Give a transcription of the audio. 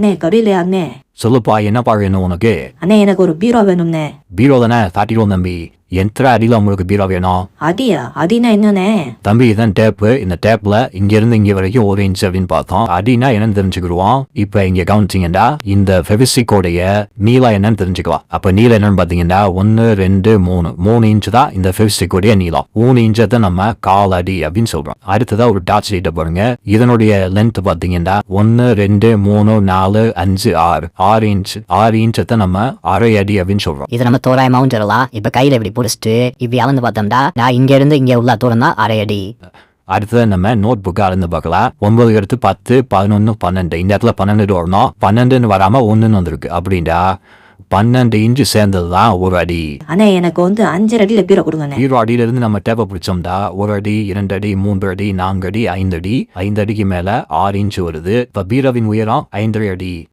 அண்ணே கடையில அண்ணே சொல்லுப்பா என்னப்பா வேணும் உனக்கு அண்ணே எனக்கு ஒரு பீரோ வேணும்ண்ணே பீரோ தானே தாட்டிடுவோம் தம்பி. எத்தனை அடியில் உங்களுக்கு பீரோ வேணும். அடியா? அடினா என்னண்ணே? தம்பி இதான் டேப்பு. இந்த டேப்ல இங்க இருந்து இங்க வரைக்கும் ஒரு இன்ச் அப்படின்னு பார்த்தோம். அடினா என்னன்னு தெரிஞ்சுக்கிடுவோம். இப்ப இங்க கவனிச்சிங்கடா. இந்த ஃபெவிசிக்கோடைய நீளம் என்னன்னு தெரிஞ்சுக்கலாம் அப்ப நீளம் என்னன்னு பாத்தீங்கன்னா ஒன்னு ரெண்டு மூணு. மூணு இன்ச் தான் இந்த ஃபெவிசிக்கோடைய நீளம். மூணு இன்ச்சை தான் நம்ம கால் அடி அப்படின்னு சொல்றோம். அடுத்ததா ஒரு டாட் ஷீட்டை பாருங்க. இதனுடைய லென்த் பாத்தீங்கன்னா ஒன்னு ரெண்டு மூணு நாலு அஞ்சு ஆறு. ஆறு இன்ச் ஆறு இன்ச்சை தான் நம்ம அரை அடி அப்படின்னு சொல்றோம். இது நம்ம தோராயமாவும் சொல்லலாம் இப்ப கையில இப்படி புடிச்சிட்டு இப்படி அளந்து பார்த்தோம்னா நான் இங்க இருந்து இங்க உள்ள தூரம் தான் அரை அடி அடுத்தது நம்ம நோட் புக்கை அளந்து பார்க்கலாம். ஒன்பது எடுத்து பத்து பதினொன்று பன்னெண்டு. இந்த இடத்துல பன்னெண்டு வரணும். பன்னெண்டுன்னு வராமல் ஒன்றுன்னு வந்திருக்கு. அப்படின்டா பன்னெண்டு இன்ச்சு சேர்ந்தது தான் ஒரு அடி. அண்ணே எனக்கு வந்து அஞ்சரை அடியில பீரோ கொடுங்கண்ணே. ஹீரோ அடியிலிருந்து நம்ம டேப்பை பிடிச்சோம்டா. ஒரு அடி இரண்டு அடி மூன்று அடி நான்கு அடி ஐந்து அடி. ஐந்து அடிக்கு மேலே ஆறு இன்ச்சு வருது. இப்போ பீரோவின் உயரம் ஐந்தரை அடி.